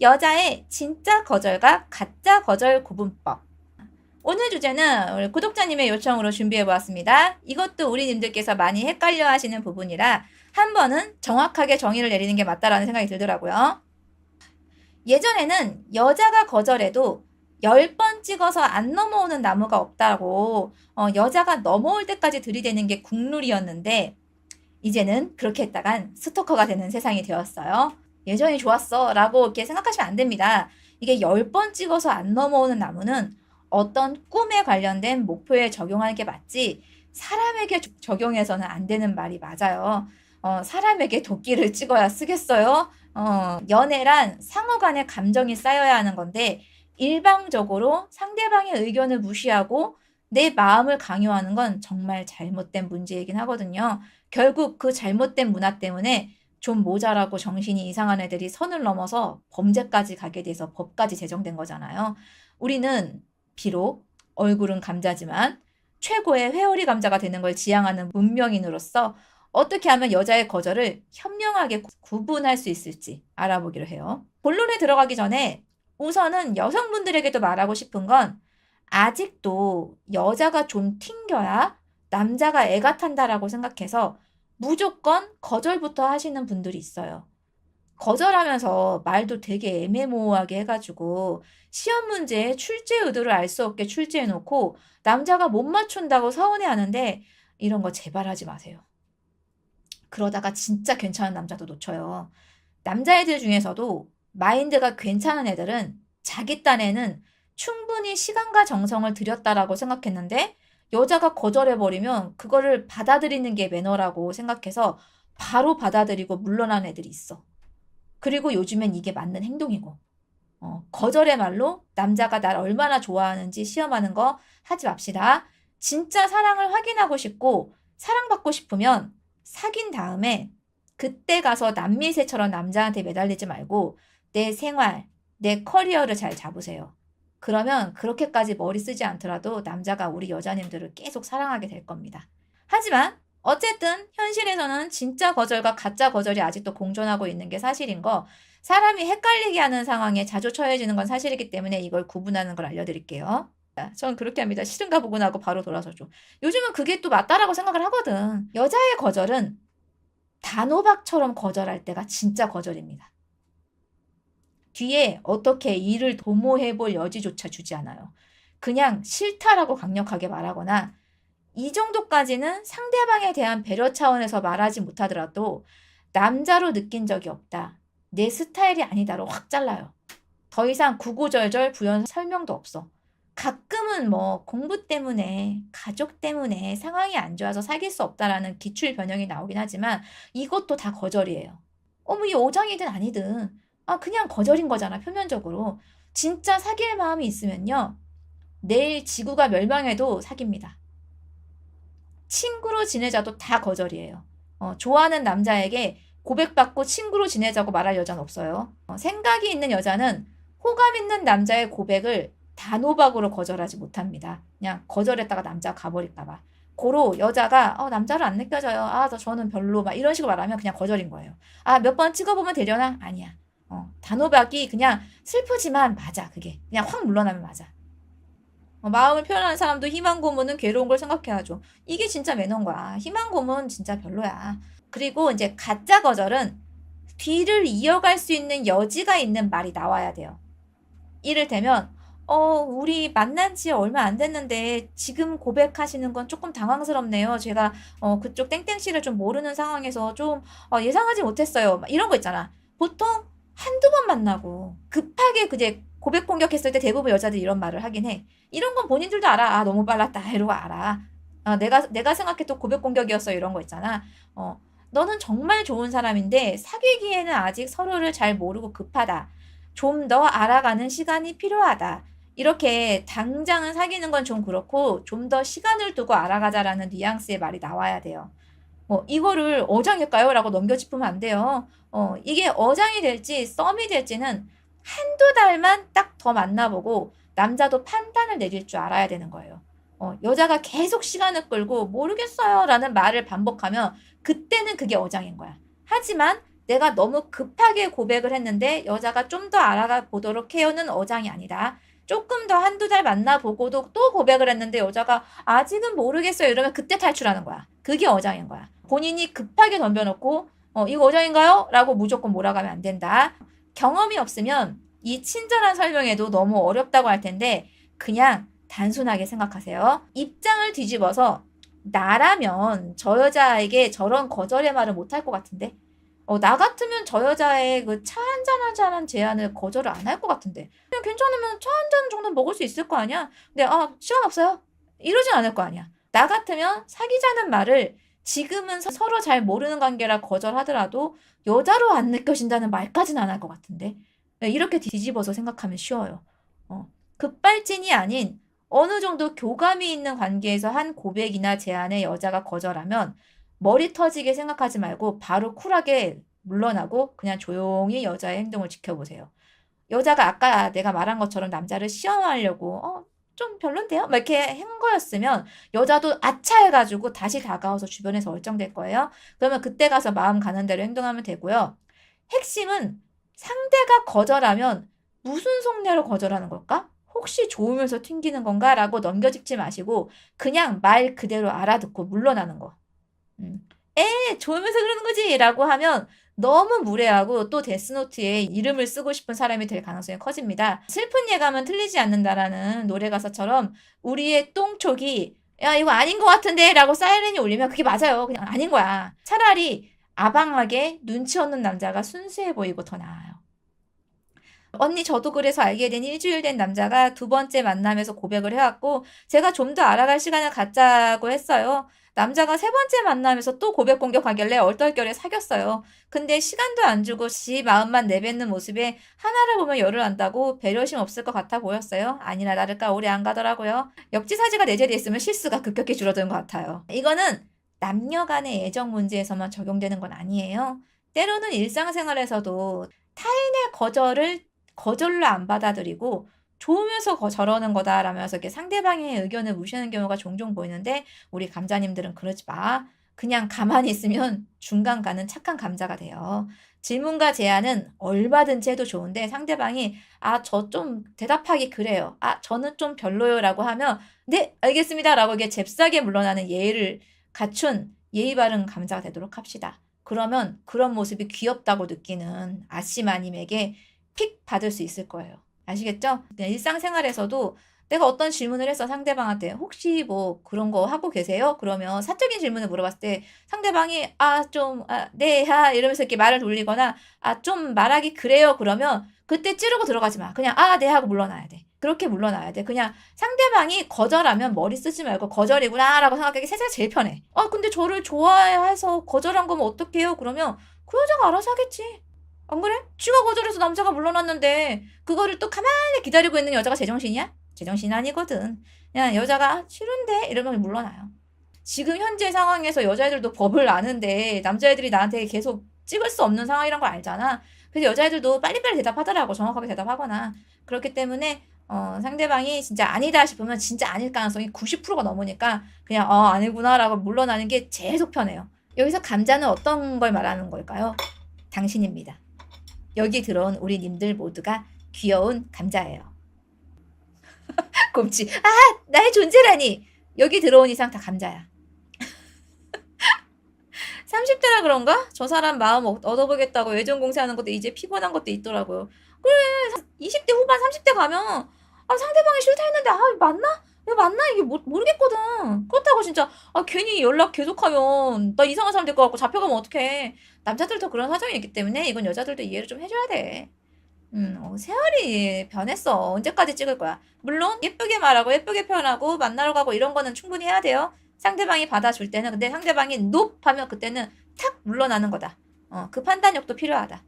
여자의 진짜 거절과 가짜 거절 구분법. 오늘 주제는 우리 구독자님의 요청으로 준비해 보았습니다. 이것도 우리님들께서 많이 헷갈려 하시는 부분이라 한 번은 정확하게 정의를 내리는 게 맞다라는 생각이 들더라고요. 예전에는 여자가 거절해도 10번 찍어서 안 넘어오는 나무가 없다고 어, 여자가 넘어올 때까지 들이대는 게 국룰이었는데 이제는 그렇게 했다간 스토커가 되는 세상이 되었어요. 예전이 좋았어 라고 이렇게 생각하시면 안 됩니다. 이게 10번 찍어서 안 넘어오는 나무는 어떤 꿈에 관련된 목표에 적용하는 게 맞지 사람에게 조- 적용해서는 안 되는 말이 맞아요. 어, 사람에게 도끼를 찍어야 쓰겠어요? 어, 연애란 상호 간의 감정이 쌓여야 하는 건데 일방적으로 상대방의 의견을 무시하고 내 마음을 강요하는 건 정말 잘못된 문제이긴 하거든요. 결국 그 잘못된 문화 때문에 좀 모자라고 정신이 이상한 애들이 선을 넘어서 범죄까지 가게 돼서 법까지 제정된 거잖아요. 우리는 비록 얼굴은 감자지만 최고의 회오리 감자가 되는 걸 지향하는 문명인으로서 어떻게 하면 여자의 거절을 현명하게 구- 구분할 수 있을지 알아보기로 해요. 본론에 들어가기 전에 우선은 여성분들에게도 말하고 싶은 건 아직도 여자가 좀 튕겨야 남자가 애가 탄다라고 생각해서 무조건 거절부터 하시는 분들이 있어요. 거절하면서 말도 되게 애매모호하게 해가지고 시험 문제에 출제 의도를 알 수 없게 출제해놓고 남자가 못 맞춘다고 서운해하는데 이런 거 제발 하지 마세요. 그러다가 진짜 괜찮은 남자도 놓쳐요. 남자애들 중에서도 마인드가 괜찮은 애들은 자기 딴에는 충분히 시간과 정성을 들였다라고 생각했는데 여자가 거절해버리면 그거를 받아들이는 게 매너라고 생각해서 바로 받아들이고 물러난 애들이 있어. 그리고 요즘엔 이게 맞는 행동이고. 어, 거절의 말로 남자가 날 얼마나 좋아하는지 시험하는 거 하지 맙시다. 진짜 사랑을 확인하고 싶고 사랑받고 싶으면 사귄 다음에 그때 가서 남미새처럼 남자한테 매달리지 말고 내 생활, 내 커리어를 잘 잡으세요. 그러면 그렇게까지 머리 쓰지 않더라도 남자가 우리 여자님들을 계속 사랑하게 될 겁니다. 하지만 어쨌든 현실에서는 진짜 거절과 가짜 거절이 아직도 공존하고 있는 게 사실인 거 사람이 헷갈리게 하는 상황에 자주 처해지는 건 사실이기 때문에 이걸 구분하는 걸 알려드릴게요. 전 그렇게 합니다. 싫은가 보구나 하고 바로 돌아서죠. 요즘은 그게 또 맞다라고 생각을 하거든. 여자의 거절은 단호박처럼 거절할 때가 진짜 거절입니다. 뒤에 어떻게 일을 도모해 볼 여지조차 주지 않아요. 그냥 싫다라고 강력하게 말하거나 이 정도까지는 상대방에 대한 배려 차원에서 말하지 못하더라도 남자로 느낀 적이 없다. 내 스타일이 아니다로 확 잘라요. 더 이상 구구절절 부연 설명도 없어. 가끔은 뭐 공부 때문에, 가족 때문에 상황이 안 좋아서 사귈 수 없다라는 기출 변형이 나오긴 하지만 이것도 다 거절이에요. 어머, 이 오장이든 아니든. 아, 그냥 거절인 거잖아, 표면적으로. 진짜 사귈 마음이 있으면요. 내일 지구가 멸망해도 사깁니다. 친구로 지내자도 다 거절이에요. 어, 좋아하는 남자에게 고백받고 친구로 지내자고 말할 여자는 없어요. 어, 생각이 있는 여자는 호감 있는 남자의 고백을 단호박으로 거절하지 못합니다. 그냥 거절했다가 남자가 가버릴까봐. 고로 여자가 어, 남자를 안 느껴져요. 아, 저- 저는 별로 막 이런 식으로 말하면 그냥 거절인 거예요. 아, 몇 번 찍어보면 되려나? 아니야. 어, 단호박이 그냥 슬프지만 맞아. 그게 그냥 확 물러나면 맞아. 어, 마음을 표현하는 사람도 희망 고문은 괴로운 걸 생각해야죠. 이게 진짜 매너인 거야. 희망 고문 진짜 별로야. 그리고 이제 가짜 거절은 뒤를 이어갈 수 있는 여지가 있는 말이 나와야 돼요. 이를테면, 어, 우리 만난 지 얼마 안 됐는데 지금 고백하시는 건 조금 당황스럽네요. 제가 어, 그쪽 땡땡 씨를 좀 모르는 상황에서 좀 어, 예상하지 못했어요. 막 이런 거 있잖아. 보통 한두 번 만나고 급하게 그제 고백 공격했을 때 대부분 여자들이 이런 말을 하긴 해. 이런 건 본인들도 알아. 아, 너무 빨랐다. 이러고 알아. 아, 내가, 내가 생각했던 고백 공격이었어. 이런 거 있잖아. 어, 너는 정말 좋은 사람인데 사귀기에는 아직 서로를 잘 모르고 급하다. 좀 더 알아가는 시간이 필요하다. 이렇게 당장은 사귀는 건 좀 그렇고 좀 더 시간을 두고 알아가자라는 뉘앙스의 말이 나와야 돼요. 뭐 이거를 어장일까요? 라고 넘겨짚으면 안 돼요. 어, 이게 어장이 될지 썸이 될지는 한두 달만 딱 더 만나보고 남자도 판단을 내릴 줄 알아야 되는 거예요. 어, 여자가 계속 시간을 끌고 모르겠어요 라는 말을 반복하면 그때는 그게 어장인 거야. 하지만 내가 너무 급하게 고백을 했는데 여자가 좀 더 알아가 보도록 해요는 어장이 아니다. 조금 더 한두 달 만나보고도 또 고백을 했는데 여자가 아직은 모르겠어요. 이러면 그때 탈출하는 거야. 그게 어장인 거야. 본인이 급하게 덤벼놓고 어, 이거 어장인가요? 라고 무조건 몰아가면 안 된다. 경험이 없으면 이 친절한 설명에도 너무 어렵다고 할 텐데 그냥 단순하게 생각하세요. 입장을 뒤집어서 나라면 저 여자에게 저런 거절의 말을 못할 것 같은데 어, 나 같으면 저 여자의 그 차 한잔 하자는 제안을 거절을 안 할 것 같은데 그냥 괜찮으면 차 한 잔 정도 먹을 수 있을 거 아니야? 근데 아 시간 없어요. 이러진 않을 거 아니야. 나 같으면 사귀자는 말을 지금은 서- 서로 잘 모르는 관계라 거절하더라도 여자로 안 느껴진다는 말까지는 안 할 것 같은데 네, 이렇게 뒤집어서 생각하면 쉬워요. 어, 급발진이 아닌 어느 정도 교감이 있는 관계에서 한 고백이나 제안에 여자가 거절하면 머리 터지게 생각하지 말고 바로 쿨하게 물러나고 그냥 조용히 여자의 행동을 지켜보세요. 여자가 아까 내가 말한 것처럼 남자를 시험하려고 어, 좀 별론데요? 막 이렇게 한 거였으면 여자도 아차 해가지고 다시 다가와서 주변에서 얼쩡될 거예요. 그러면 그때 가서 마음 가는 대로 행동하면 되고요. 핵심은 상대가 거절하면 무슨 속내로 거절하는 걸까? 혹시 좋으면서 튕기는 건가? 라고 넘겨짚지 마시고 그냥 말 그대로 알아듣고 물러나는 거. 음. 에, 좋으면서 그러는 거지! 라고 하면 너무 무례하고 또 데스노트에 이름을 쓰고 싶은 사람이 될 가능성이 커집니다. 슬픈 예감은 틀리지 않는다라는 노래 가사처럼 우리의 똥촉이 야, 이거 아닌 것 같은데 라고 사이렌이 울리면 그게 맞아요. 그냥 아닌 거야. 차라리 아방하게 눈치 없는 남자가 순수해 보이고 더 나아요. 언니 저도 그래서 알게 된 일주일 된 남자가 두 번째 만남에서 고백을 해왔고 제가 좀 더 알아갈 시간을 갖자고 했어요. 남자가 세 번째 만남에서 또 고백 공격하길래 얼떨결에 사귀었어요. 근데 시간도 안 주고 지 마음만 내뱉는 모습에 하나를 보면 열을 안다고 배려심 없을 것 같아 보였어요. 아니나 다를까 오래 안 가더라고요. 역지사지가 내재돼 있으면 실수가 급격히 줄어드는 것 같아요. 이거는 남녀 간의 애정 문제에서만 적용되는 건 아니에요. 때로는 일상생활에서도 타인의 거절을 거절로 안 받아들이고 좋으면서 거- 저러는 거다라면서 이렇게 상대방의 의견을 무시하는 경우가 종종 보이는데 우리 감자님들은 그러지 마. 그냥 가만히 있으면 중간 가는 착한 감자가 돼요. 질문과 제안은 얼마든지 해도 좋은데 상대방이 아, 저 좀 대답하기 그래요. 아, 저는 좀 별로요 라고 하면 네, 알겠습니다 라고 이게 잽싸게 물러나는 예의를 갖춘 예의 바른 감자가 되도록 합시다. 그러면 그런 모습이 귀엽다고 느끼는 아씨마님에게 픽 받을 수 있을 거예요. 아시겠죠? 그냥 일상생활에서도 내가 어떤 질문을 해서 상대방한테 혹시 뭐 그런 거 하고 계세요? 그러면 사적인 질문을 물어봤을 때 상대방이 아, 좀, 아, 네, 하, 이러면서 이렇게 말을 돌리거나 아, 좀 말하기 그래요? 그러면 그때 찌르고 들어가지 마. 그냥 아, 네 하고 물러나야 돼. 그렇게 물러나야 돼. 그냥 상대방이 거절하면 머리 쓰지 말고 거절이구나 라고 생각하기 세상에 제일 편해. 아, 근데 저를 좋아해서 거절한 거면 어떡해요? 그러면 그 여자가 알아서 하겠지. 안 그래? 쥐가 거절해서 남자가 물러났는데 그거를 또 가만히 기다리고 있는 여자가 제정신이야? 제정신 아니거든. 그냥 여자가 싫은데 이러면 물러나요. 지금 현재 상황에서 여자애들도 법을 아는데 남자애들이 나한테 계속 찍을 수 없는 상황이란 걸 알잖아. 그래서 여자애들도 빨리빨리 대답하더라고. 정확하게 대답하거나. 그렇기 때문에 어, 상대방이 진짜 아니다 싶으면 진짜 아닐 가능성이 90%가 넘으니까 그냥 어 아니구나라고 물러나는 게 제일 속 편해요. 여기서 감자는 어떤 걸 말하는 걸까요? 당신입니다. 여기 들어온 우리 님들 모두가 귀여운 감자예요. 곰치. 아, 나의 존재라니. 여기 들어온 이상 다 감자야. 30대라 그런가? 저 사람 마음 얻- 얻어보겠다고 예전 공세하는 것도 이제 피곤한 것도 있더라고요. 그래, 20대 후반, 30대 가면 아, 상대방이 싫다 했는데 아, 맞나? 왜 맞나? 이게 모, 모르겠거든. 그렇다고 진짜 아, 괜히 연락 계속하면 나 이상한 사람 될 것 같고 잡혀가면 어떡해. 남자들도 그런 사정이 있기 때문에 이건 여자들도 이해를 좀 해줘야 돼. 음, 어, 세월이 변했어. 언제까지 찍을 거야? 물론 예쁘게 말하고 예쁘게 표현하고 만나러 가고 이런 거는 충분히 해야 돼요. 상대방이 받아줄 때는 근데 상대방이 높 하면 그때는 탁 물러나는 거다. 어, 그 판단력도 필요하다.